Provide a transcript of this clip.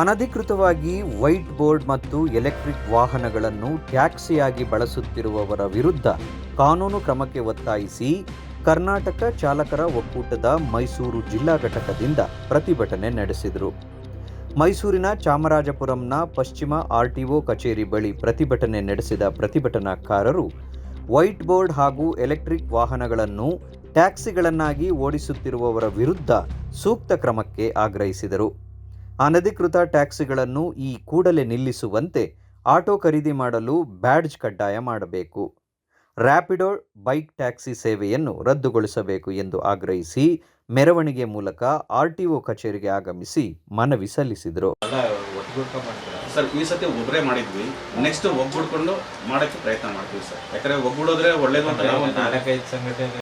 ಅನಧಿಕೃತವಾಗಿ white board ಮತ್ತು electric ವಾಹನಗಳನ್ನು ಟ್ಯಾಕ್ಸಿಯಾಗಿ ಬಳಸುತ್ತಿರುವವರ ವಿರುದ್ಧ ಕಾನೂನು ಕ್ರಮಕ್ಕೆ ಒತ್ತಾಯಿಸಿ ಕರ್ನಾಟಕ ಚಾಲಕರ ಒಕ್ಕೂಟದ ಮೈಸೂರು ಜಿಲ್ಲಾ ಘಟಕದಿಂದ ಪ್ರತಿಭಟನೆ ನಡೆಸಿದರು. ಮೈಸೂರಿನ ಚಾಮರಾಜಪುರಂನ ಪಶ್ಚಿಮ ಆರ್ಟಿಒ ಕಚೇರಿ ಬಳಿ ಪ್ರತಿಭಟನೆ ನಡೆಸಿದ ಪ್ರತಿಭಟನಾಕಾರರು ವೈಟ್ ಬೋರ್ಡ್ ಹಾಗೂ ಎಲೆಕ್ಟ್ರಿಕ್ ವಾಹನಗಳನ್ನು ಟ್ಯಾಕ್ಸಿಗಳನ್ನಾಗಿ ಓಡಿಸುತ್ತಿರುವವರ ವಿರುದ್ಧ ಸೂಕ್ತ ಕ್ರಮಕ್ಕೆ ಆಗ್ರಹಿಸಿದರು. ಅನಧಿಕೃತ ಟ್ಯಾಕ್ಸಿಗಳನ್ನು ಈ ಕೂಡಲೇ ನಿಲ್ಲಿಸುವಂತೆ ಆಟೋ ಖರೀದಿ ಮಾಡಲು ಬ್ಯಾಡ್ಜ್ ಕಡ್ಡಾಯ ಮಾಡಬೇಕು. ರ್ಯಾಪಿಡೋ ಬೈಕ್ ಟ್ಯಾಕ್ಸಿ ಸೇವೆಯನ್ನು ರದ್ದುಗೊಳಿಸಬೇಕು ಎಂದು ಆಗ್ರಹಿಸಿ ಮೆರವಣಿಗೆ ಮೂಲಕ ಆರ್ ಟಿ ಒ ಕಚೇರಿಗೆ ಆಗಮಿಸಿ ಮನವಿ ಸಲ್ಲಿಸಿದರು. ಸರ್ ಈ ಸತಿ ಒಬ್ಬರೇ ಮಾಡಿದ್ವಿ. ನೆಕ್ಸ್ಟ್ ಒಗ್ಗೂಡ್ಕೊಂಡು ಮಾಡೋಕ್ಕೆ ಪ್ರಯತ್ನ ಮಾಡ್ತೀವಿ ಸರ್. ಯಾಕಂದ್ರೆ ಒಗ್ಗೂಡೋದ್ರೆ ಒಳ್ಳೇದು ಅಂತ ನಾಲ್ಕೈದು ಸಂಘಟನೆ